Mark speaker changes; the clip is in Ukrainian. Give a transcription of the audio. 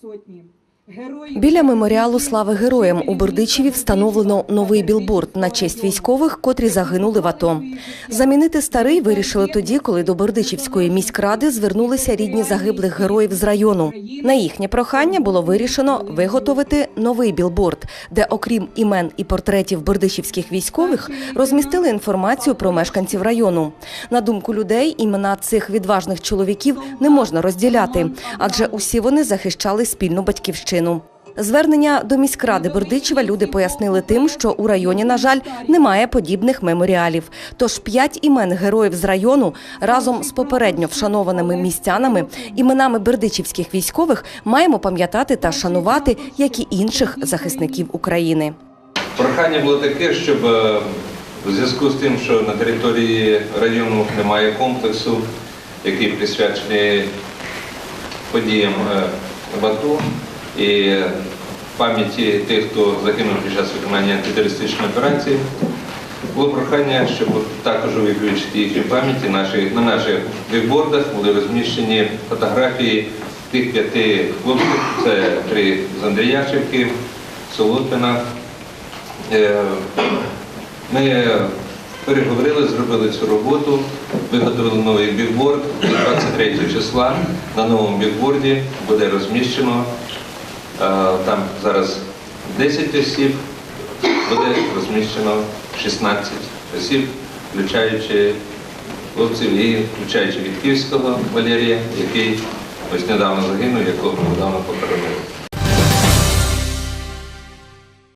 Speaker 1: сотні.
Speaker 2: Біля меморіалу слави героям у Бердичеві встановлено новий білборд на честь військових, котрі загинули в АТО. Замінити старий вирішили тоді, коли до Бердичівської міськради звернулися рідні загиблих героїв з району. На їхнє прохання було вирішено виготовити новий білборд, де, окрім імен і портретів бердичівських військових, розмістили інформацію про мешканців району. На думку людей, імена цих відважних чоловіків не можна розділяти, адже усі вони захищали спільну батьківщину. Звернення до міськради Бердичева люди пояснили тим, що у районі, на жаль, немає подібних меморіалів. Тож п'ять імен героїв з району разом з попередньо вшанованими містянами, іменами бердичівських військових маємо пам'ятати та шанувати, як і інших захисників України.
Speaker 3: Прохання було таке, щоб е, в зв'язку з тим, що на території району немає комплексу, який присвячений подіям е, в АТО і пам'яті тих, хто загинув під час виконання антитерористичної операції, було прохання, щоб також увіключити їхні пам'яті на наших бікбордах були розміщені фотографії тих п'яти хлопців. Це три з Андріяшівки, Солотвина, Е, Ми переговорили, зробили цю роботу, виготовили новий бігборд. І 23 числа на новому бігборді буде розміщено там зараз 10 осіб, буде розміщено 16 осіб, включаючи хлопців і включаючи Вітківського Валерія, який ось недавно загинув, якого недавно похоронили.